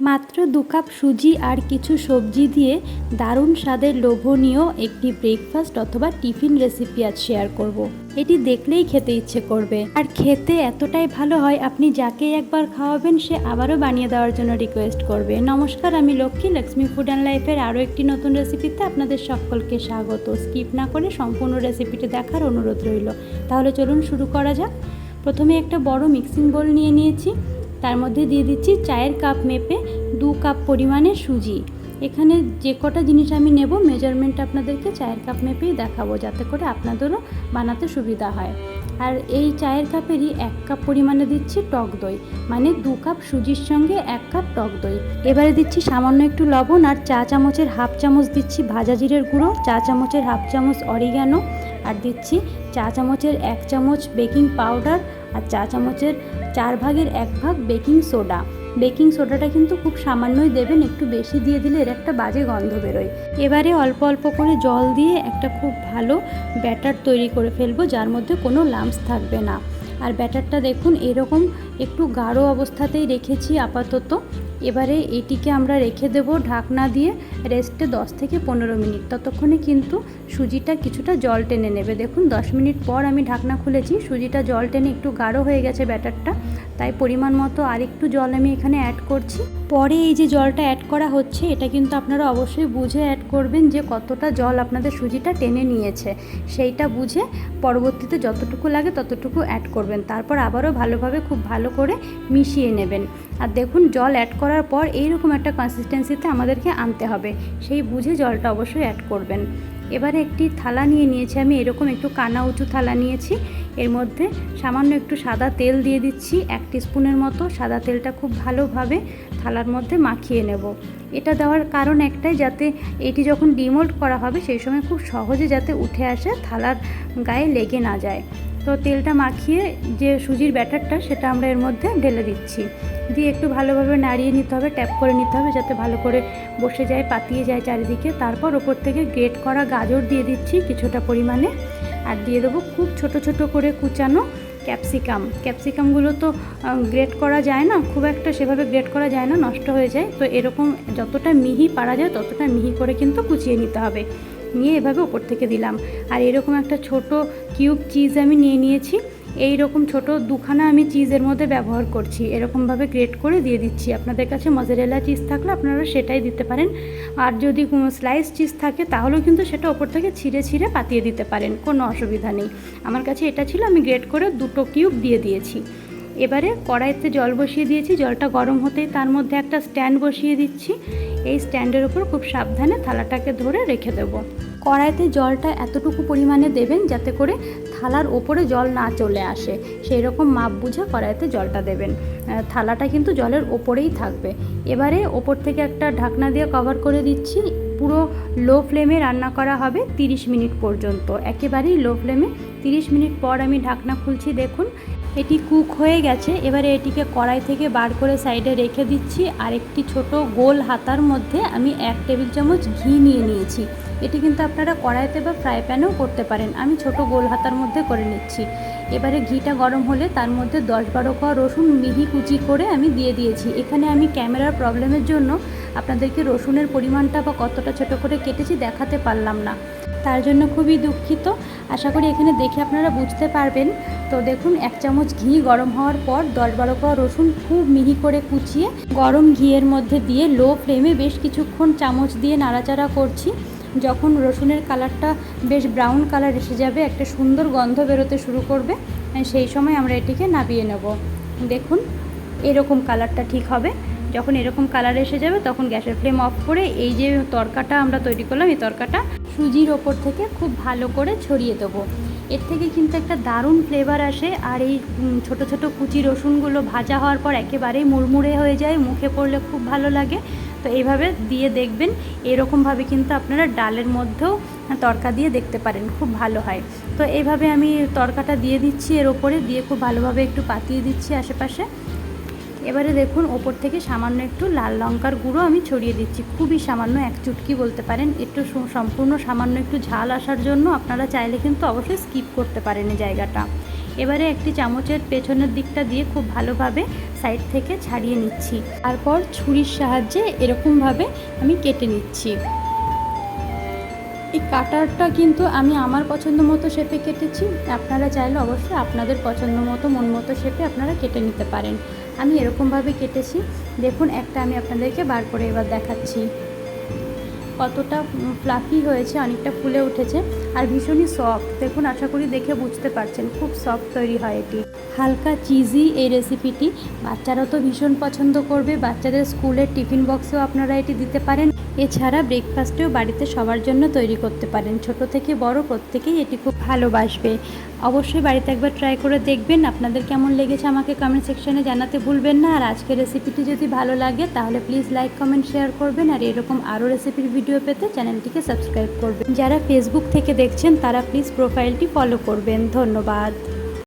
মাত্র দু কাপ সুজি আর কিছু সবজি দিয়ে দারুণ স্বাদের লোভনীয় একটি ব্রেকফাস্ট অথবা টিফিন রেসিপি আজ শেয়ার করব। এটি দেখলেই খেতে ইচ্ছে করবে। আর খেতে এতটাই ভালো হয়, আপনি যাকে একবার খাওয়াবেন, সে আবারও বানিয়ে দেওয়ার জন্য রিকোয়েস্ট করবে। নমস্কার, আমি লক্ষ্মী লক্ষ্মী ফুড অ্যান্ড লাইফের আরও একটি নতুন রেসিপিতে আপনাদের সকলকে স্বাগত। স্কিপ না করে সম্পূর্ণ রেসিপিটি দেখার অনুরোধ রইল। তাহলে চলুন শুরু করা যাক। প্রথমে একটা বড় মিক্সিং বোল নিয়ে নিয়েছি। তার মধ্যে দিয়ে দিচ্ছি চায়ের কাপ মেপে দু কাপ পরিমাণে সুজি। এখানে যে কটা জিনিস আমি নেব মেজারমেন্ট আপনাদেরকে চায়ের কাপ মেপেই দেখাবো যাতে করে আপনাদেরও বানাতে সুবিধা হয়। আর এই চায়ের কাপেরই এক কাপ পরিমাণে দিচ্ছি টক দই মানে দু কাপ সুজির সঙ্গে এক কাপ টক দই। এবারে দিচ্ছি সামান্য একটু লবণ আর চা চামচের হাফ চামচ দিচ্ছি ভাজা জিরের গুঁড়ো, চা চামচের হাফ চামচ অরিগ্যানো আর দিচ্ছি চা চামচের এক চামচ বেকিং পাউডার আর চা চামচের চার ভাগের এক ভাগ বেকিং সোডা। বেকিং সোডাটা কিন্তু খুব সামান্যই দেবেন, একটু বেশি দিয়ে দিলে এর একটা বাজে গন্ধ বেরোয়। এবারে অল্প অল্প করে জল দিয়ে একটা খুব ভালো ব্যাটার তৈরি করে ফেলব, যার মধ্যে কোনো লাম্পস থাকবে না। আর ব্যাটারটা দেখুন, এরকম একটু গাঢ় অবস্থাতেই রেখেছি আপাতত। এবারে এটিকে আমরা রেখে দেব ঢাকনা দিয়ে রেস্টে 10 থেকে পনেরো মিনিট। ততক্ষণে কিন্তু সুজিটা কিছুটা জল টেনে নেবে। দেখুন 10 মিনিট পর আমি ঢাকনা খুলেছি। সুজিটা জল টেনে একটু গাঢ় হয়ে গেছে ব্যাটারটা। তাই পরিমাণ মতো আরেকটু জল আমি এখানে অ্যাড করছি। পরে এই যে জলটা অ্যাড করা হচ্ছে, এটা কিন্তু আপনারা অবশ্যই বুঝে অ্যাড করবেন যে কতটা জল আপনাদের সুজিটা টেনে নিয়েছে। সেইটা বুঝে পরবর্তীতে যতটুকু লাগে ততটুকু অ্যাড করবেন। তারপর আবারও ভালোভাবে খুব ভালো করে মিশিয়ে নেবেন। আর দেখুন, জল অ্যাড করার পর এইরকম একটা কনসিস্টেন্সিতে আমাদেরকে আনতে হবে। সেই বুঝে জলটা অবশ্যই অ্যাড করবেন। এবারে একটি থালা নিয়ে নিয়েছি আমি, এরকম একটু কানা উঁচু থালা নিয়েছি। এর মধ্যে সামান্য একটু সাদা তেল দিয়ে দিচ্ছি, এক স্পুনের মতো। সাদা তেলটা খুব ভালোভাবে থালার মধ্যে মাখিয়ে নেব। এটা দেওয়ার কারণ একটাই, যাতে এটি যখন ডিমোল্ড করা হবে, সেই সময় খুব সহজে যাতে উঠে আসে, থালার গায়ে লেগে না যায়। তো তেলটা মাখিয়ে যে সুজির ব্যাটারটা সেটা আমরা এর মধ্যে ঢেলে দিচ্ছি। দিয়ে একটু ভালোভাবে নাড়িয়ে নিতে হবে, ট্যাপ করে নিতে হবে যাতে ভালো করে বসে যায়, পাতিয়ে যায় চারিদিকে। তারপর ওপর থেকে গ্রেট করা গাজর দিয়ে দিচ্ছি কিছুটা পরিমাণে। আর দিয়ে দেবো খুব ছোট ছোট করে কুচানো ক্যাপসিকাম। ক্যাপসিকামগুলো তো গ্রেট করা যায় না, খুব একটা সেভাবে গ্রেট করা যায় না, নষ্ট হয়ে যায়। তো এরকম যতটা মিহি পারা যায় ততটা মিহি করে কিন্তু কুচিয়ে নিতে হবে। নিয়ে এভাবে ওপর থেকে দিলাম। আর এরকম একটা ছোট কিউব চিজ আমি নিয়ে নিয়েছি। এই রকম ছোট দুখানা আমি চিজের মধ্যে ব্যবহার করছি। এরকমভাবে গ্রেট করে দিয়ে দিচ্ছি। আপনাদের কাছে মজারেলা চিজ থাকলে আপনারা সেটাই দিতে পারেন। আর যদি কোনো স্লাইস চিজ থাকে, তাহলেও কিন্তু সেটা ওপর থেকে ছিঁড়ে ছিঁড়ে পাতিয়ে দিতে পারেন। কোনো অসুবিধা নেই। আমার কাছে এটা ছিল। আমি গ্রেট করে দুটো কিউব দিয়ে দিয়েছি। এবারে কড়াইতে জল বসিয়ে দিয়েছি, জলটা গরম হতেই তার মধ্যে একটা স্ট্যান্ড বসিয়ে দিচ্ছি। এই স্ট্যান্ডের উপর খুব সাবধানে থালাটাকে ধরে রেখে দেবো। কড়াইতে জলটা এতটুকু পরিমাণে দেবেন যাতে করে থালার ওপরে জল না চলে আসে। সেই রকম মাপ বুঝে কড়াইতে জলটা দেবেন। থালাটা কিন্তু জলের ওপরেই থাকবে। এবারে ওপর থেকে একটা ঢাকনা দিয়ে কভার করে দিচ্ছি। পুরো লো ফ্লেমে রান্না করা হবে 30 মিনিট পর্যন্ত। একেবারেই লো ফ্লেমে 30 মিনিট পর আমি ঢাকনা খুলছি, দেখুন। এটি কুক হয়ে গেছে। এবারে এটিকে কড়াই থেকে বার করে সাইডে রেখে দিচ্ছি। আর একটি ছোট গোল হাতার মধ্যে আমি এক টেবিল চামচ ঘি নিয়ে নিয়েছি। এটি কিন্তু আপনারা কড়াইতে বা ফ্রাই প্যানেও করতে পারেন। আমি ছোট গোল হাতার মধ্যে করে নিচ্ছি। এবারে ঘিটা গরম হলে তার মধ্যে দশ বারো কোয়া রসুন মিহি কুচি করে আমি দিয়ে দিয়েছি। এখানে আমি ক্যামেরার প্রবলেমের জন্য আপনাদেরকে রসুনের পরিমাণটা বা কতটা ছোট করে কেটেছি দেখাতে পারলাম না। তার জন্য খুবই দুঃখিত। আশা করি এখানে দেখে আপনারা বুঝতে পারবেন। তো দেখুন, এক চামচ ঘি গরম হওয়ার পর দশ বারো কোয়া রসুন খুব মিহি করে কুচিয়ে গরম ঘিয়ের মধ্যে দিয়ে লো ফ্লেমে বেশ কিছুক্ষণ চামচ দিয়ে নাড়াচাড়া করছি। যখন রসুনের কালারটা বেশ ব্রাউন কালার এসে যাবে, একটা সুন্দর গন্ধ বেরোতে শুরু করবে সেই সময় আমরা এটিকে নাবিয়ে নেব। দেখুন, এরকম কালারটা ঠিক হবে। যখন এরকম কালার এসে যাবে, তখন গ্যাসের ফ্লেম অফ করে এই যে তরকাটা আমরা তৈরি করলাম, এই তরকাটা সুজির ওপর থেকে খুব ভালো করে ছড়িয়ে দেবো। এর থেকে কিন্তু একটা দারুণ ফ্লেভার আসে আর এই ছোট ছোট কুচি রসুনগুলো ভাজা হওয়ার পর একেবারেই মুড়মুড়ে হয়ে যায়, মুখে পড়লে খুব ভালো লাগে। তো এইভাবে দিয়ে দেখবেন, এরকমভাবে কিন্তু আপনারা ডালের মধ্যেও তরকা দিয়ে দেখতে পারেন, খুব ভালো হয়। তো এইভাবে আমি তরকাটা দিয়ে দিচ্ছি এর ওপরে, দিয়ে খুব ভালোভাবে একটু পাতিয়ে দিচ্ছি আশেপাশে। এবারে দেখুন, ওপর থেকে সামান্য একটু লাল লঙ্কার গুঁড়ো আমি ছড়িয়ে দিচ্ছি। খুবই সামান্য এক চুটকি বলতে পারেন। একটু সম্পূর্ণ সামান্য একটু ঝাল আসার জন্য আপনারা চাইলে কিন্তু অবশ্যই স্কিপ করতে পারেন এই জায়গাটা। এবারে একটি চামচের পেছনের দিকটা দিয়ে খুব ভালোভাবে সাইড থেকে ছাড়িয়ে নিচ্ছি। তারপর ছুরির সাহায্যে এরকমভাবে আমি কেটে নিচ্ছি। এই কাটারটা কিন্তু আমি আমার পছন্দ মতো শেপে কেটেছি। আপনারা চাইলে অবশ্যই আপনাদের পছন্দ মতো, মন মতো শেপে আপনারা কেটে নিতে পারেন। আমি এরকমভাবে কেটেছি। দেখুন, একটা আমি আপনাদেরকে বার করে এবার দেখাচ্ছি। কতটা ফ্লাফি হয়েছে, অনেকটা ফুলে উঠেছে আর ভীষণই সফট দেখুন, আশা করি দেখে বুঝতে পারছেন, খুব সফট তৈরি হয় এটি। হালকা চিজি এই রেসিপিটি বাচ্চারা তো ভীষণ পছন্দ করবে। বাচ্চাদের স্কুলের টিফিন বক্সেও আপনারা এটি দিতে পারেন। এছাড়া ব্রেকফাস্টেও বাড়িতে সবার জন্য তৈরি করতে পারেন। ছোট থেকে বড় প্রত্যেকেই এটি খুব ভালোবাসবে। অবশ্যই বাড়িতে একবার ট্রাই করে দেখবেন। আপনাদের কেমন লেগেছে আমাকে কমেন্ট সেকশনে জানাতে ভুলবেন না। আর আজকের রেসিপিটি যদি ভালো লাগে, তাহলে প্লিজ লাইক কমেন্ট শেয়ার করবেন। আর এরকম আরও রেসিপির ভিডিও পেতে চ্যানেলটিকে সাবস্ক্রাইব করবেন। যারা ফেসবুক থেকে দেখছেন, তারা প্লিজ প্রোফাইলটি ফলো করবেন। ধন্যবাদ।